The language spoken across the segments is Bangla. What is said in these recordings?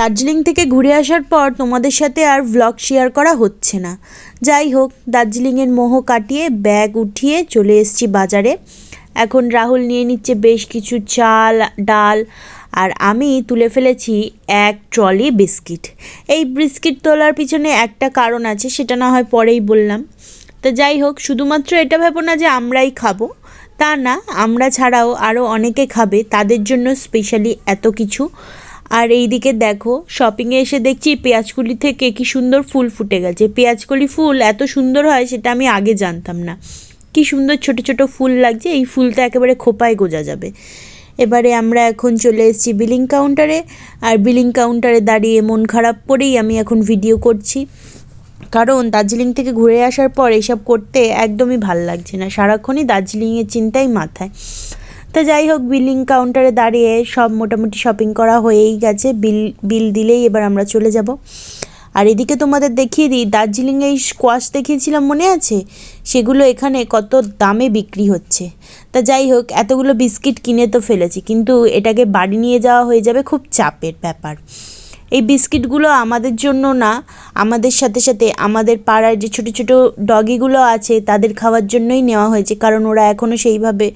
দার্জিলিং থেকে ঘুরে আসার পর তোমাদের সাথে আর ভ্লগ শেয়ার করা হচ্ছে না। যাই হোক, দার্জিলিংয়ের মোহ কাটিয়ে ব্যাগ উঠিয়ে চলে এসেছি বাজারে। এখন রাহুল নিয়ে নিচ্ছে বেশ কিছু চাল, ডাল, আর আমি তুলে ফেলেছি এক ট্রলি বিস্কিট এই বিস্কিট তোলার পিছনে একটা কারণ আছে, সেটা না হয় পরেই বললাম। তো যাই হোক, শুধুমাত্র এটা ভেবো না যে আমরাই খাব, তা না, আমরা ছাড়াও আরও অনেকে খাবে, তাদের জন্য স্পেশালি এত কিছু। আর এইদিকে দেখো শপিংয়ে এসে দেখছি পেঁয়াজকুলি থেকে কি সুন্দর ফুল ফুটে গেছে। পেঁয়াজকলি ফুল এত সুন্দর হয় সেটা আমি আগে জানতাম না। কি সুন্দর ছোট ছোট ফুল লাগছে, এই ফুলটা একেবারে খোপায় গোজা যাবে। এবারে আমরা এখন চলে এসেছি বিলিং কাউন্টারে আর বিলিং কাউন্টারে দাঁড়িয়ে মন খারাপ করেই আমি এখন ভিডিও করছি। কারণ দার্জিলিং থেকে ঘুরে আসার পর এসব করতে একদমই ভালো লাগছে না। সারাক্ষণই দার্জিলিংয়ের চিন্তাই মাথায়। তো যাই হোক বিলিং কাউন্টারে দাঁড়িয়ে সব মোটামুটি শপিং করা হয়েই গেছে। বিল বিল দিলেই এবার আমরা চলে যাব। আর এদিকে তোমাদের দেখিয়ে দিই দার্জিলিংয়ে এই স্কোয়াশ দেখিয়েছিলাম মনে আছে? সেগুলো এখানে কত দামে বিক্রি হচ্ছে। তা যাই হোক, এতগুলো বিস্কিট কিনে তো ফেলেছি, কিন্তু এটাকে বাড়ি নিয়ে যাওয়া হয়ে যাবে খুব চাপের ব্যাপার। এই বিস্কিটগুলো আমাদের জন্য না, আমাদের সাথে সাথে আমাদের পাড়ার যে ছোটো ছোটো ডগিগুলো আছে তাদের খাওয়ার জন্যই নেওয়া হয়েছে। কারণ ওরা এখনও সেইভাবে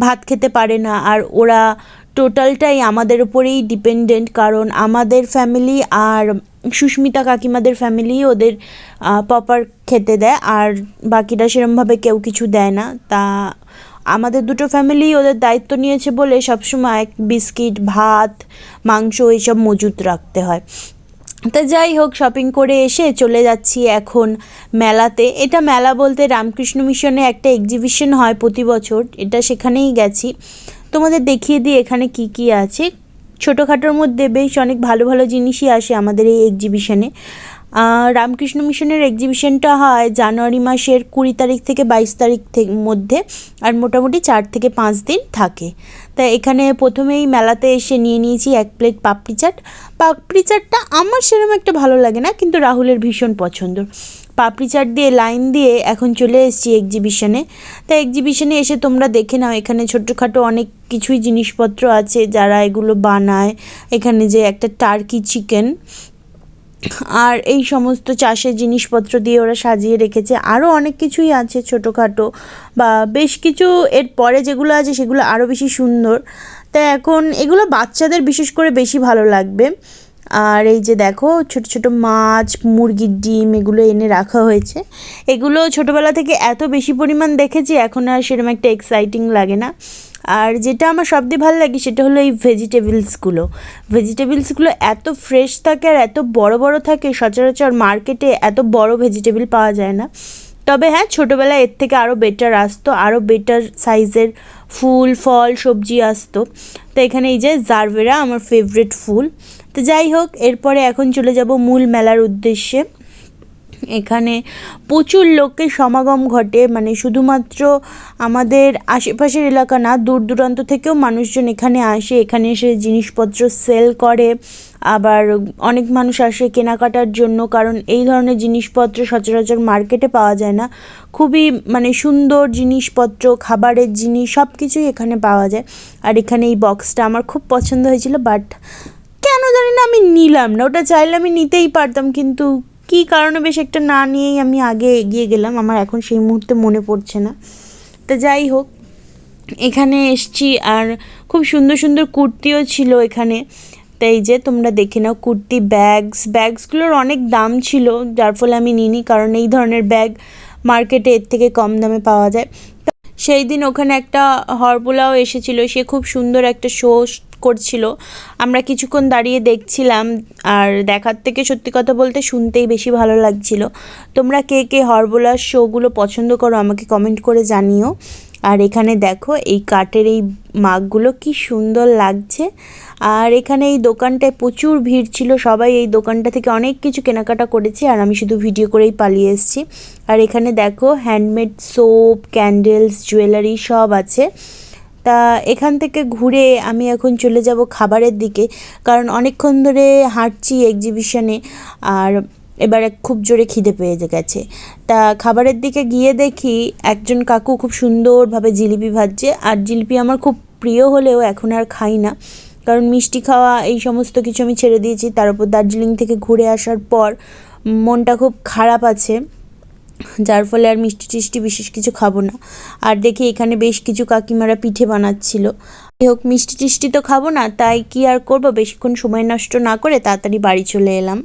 ভাত খেতে পারে না। আর ওরা টোটালটাই আমাদের উপরেই ডিপেন্ডেন্ট। কারণ আমাদের ফ্যামিলি আর সুস্মিতা কাকিমাদের ফ্যামিলি ওদের প্রপার খেতে দেয়। আর বাকিরা সেরমভাবে কেউ কিছু দেয় না। তা আমাদের দুটো ফ্যামিলি ওদের দায়িত্ব নিয়েছে বলে সবসময় বিস্কিট, ভাত, মাংস এইসব মজুত রাখতে হয়। তা যাই হোক শপিং করে এসে চলে যাচ্ছি এখন মেলাতে। এটা মেলা বলতে রামকৃষ্ণ মিশনে একটা এক্সিবিশন হয় প্রতি বছর, এটা সেখানেই গেছি। তোমাদের দেখিয়ে দিই এখানে কি কি আছে। ছোটোখাটোর মধ্যে বেশ অনেক ভালো ভালো জিনিসই আসে আমাদের এই এক্সিবিশনে রামকৃষ্ণ মিশনের এক্সিবিশনটা হয় জানুয়ারি মাসের কুড়ি তারিখ থেকে বাইশ তারিখ মধ্যে আর মোটামুটি চার থেকে পাঁচ দিন থাকে। তা এখানে প্রথমেই মেলাতে এসে নিয়ে নিয়েছি এক প্লেট পাপড়ি চাট। পাপড়ি চাটটা আমার সেরকম একটা ভালো লাগে না, কিন্তু রাহুলের ভীষণ পছন্দ। পাপড়ি চাট দিয়ে লাইন দিয়ে এখন চলে এসেছি এক্সিবিশনে তা এক্সিবিশনে এসে তোমরা দেখে নাও, এখানে ছোটোখাটো অনেক কিছুই জিনিসপত্র আছে যারা এগুলো বানায়। এখানে যে একটা টার্কি চিকেন আর এই সমস্ত চাষের জিনিসপত্র দিয়ে ওরা সাজিয়ে রেখেছে। আরও অনেক কিছুই আছে ছোটোখাটো বা বেশ কিছু এর পরে যেগুলো আছে সেগুলো আরও বেশি সুন্দর। তাই এখন এগুলো বাচ্চাদের বিশেষ করে বেশি ভালো লাগবে। আর এই যে দেখো ছোট ছোট মাছ, মুরগির ডিম এগুলো এনে রাখা হয়েছে। এগুলো ছোটোবেলা থেকে এত বেশি পরিমাণ দেখেছি, এখন আর সেরকম একটা এক্সাইটিং লাগে না। আর যেটা আমার সবথেকে ভালো লাগে সেটা হলো এই ভেজিটেবলসগুলো ভেজিটেবলসগুলো এত ফ্রেশ থাকে আর এত বড় বড় থাকে সচরাচর মার্কেটে এত বড় ভেজিটেবল পাওয়া যায় না। তবে হ্যাঁ ছোটোবেলায় এর থেকে আরও বেটার আসতো আরও বেটার সাইজের ফুল, ফল, সবজি আসতো। তো এখানে এই যে জারভেরা আমার ফেভারিট ফুল। তো যাই হোক, এরপরে এখন চলে যাব মূল মেলার উদ্দেশ্যে। এখানে প্রচুর লোকের সমাগম ঘটে। মানে শুধুমাত্র আমাদের আশেপাশের এলাকা না, দূর দূরান্ত থেকেও মানুষজন এখানে আসে। এখানে এসে জিনিসপত্র সেল করে। আবার অনেক মানুষ আসে কেনাকাটার জন্য। কারণ এই ধরনের জিনিসপত্র সচরাচর মার্কেটে পাওয়া যায় না। খুবই মানে সুন্দর জিনিসপত্র, খাবারের জিনিস সব কিছুই এখানে পাওয়া যায়। আর এখানে এই বক্সটা আমার খুব পছন্দ হয়েছিল বাট কেন জানি না আমি নিলাম না। ওটা চাইলে আমি নিতেই পারতাম, কিন্তু কী কারণে বেশ একটা না নিয়েই আমি আগে এগিয়ে গেলাম? আমার এখন সেই মুহূর্তে মনে পড়ছে না। তা যাই হোক, এখানে এসছি আর খুব সুন্দর সুন্দর কুর্তিও ছিল এখানে। তাই যে তোমরা দেখে নাও কুর্তি, ব্যাগস। ব্যাগসগুলোর অনেক দাম ছিল, যার ফলে আমি নিইনি, কারণ এই ধরনের ব্যাগ মার্কেটে এর থেকে কম দামে পাওয়া যায়। সেই দিন ওখানে একটা হরবোলাও এসেছিল, সে খুব সুন্দর একটা শো করছিল। আমরা কিছুক্ষণ দাঁড়িয়ে দেখছিলাম আর দেখার থেকে সত্যি কথা বলতে শুনতেই বেশি ভালো লাগছিল। তোমরা কে কে হরবোলার শোগুলো পছন্দ করো আমাকে কমেন্ট করে জানিও। আর এখানে দেখো এই কাঠের এই মাগগুলো কি সুন্দর লাগছে। আর এখানে এই দোকানটায় প্রচুর ভিড় ছিল, সবাই এই দোকানটা থেকে অনেক কিছু কেনাকাটা করেছে আর আমি শুধু ভিডিও করেই পালিয়ে এসেছি। আর এখানে দেখো হ্যান্ডমেড সোপ ক্যান্ডেলস জুয়েলারি সব আছে। তা এখান থেকে ঘুরে আমি এখন চলে যাব খাবারের দিকে। কারণ অনেকক্ষণ ধরে হাঁটছি এক্সিবিশনে আর এবারে খুব জোরে খিদে পেয়ে গেছে। তা খাবারের দিকে গিয়ে দেখি একজন কাকু খুব সুন্দরভাবে জিলিপি ভাজছে, আর জিলিপি আমার খুব প্রিয় হলেও এখন আর খাই না। কারণ মিষ্টি খাওয়া এই সমস্ত কিছু আমি ছেড়ে দিয়েছি। তার উপর দার্জিলিং থেকে ঘুরে আসার পর মনটা খুব খারাপ আছে। যার ফলে আর মিষ্টি টিষ্টি বিশেষ কিছু খাব না। আর দেখি এখানে বেশ কিছু কাকিমারা পিঠে বানাচ্ছিল। হোক, মিষ্টি টিষ্টি তো খাব না, তাই কি আর করব? বেশিক্ষণ সময় নষ্ট না করে তাড়াতাড়ি বাড়ি চলে এলাম।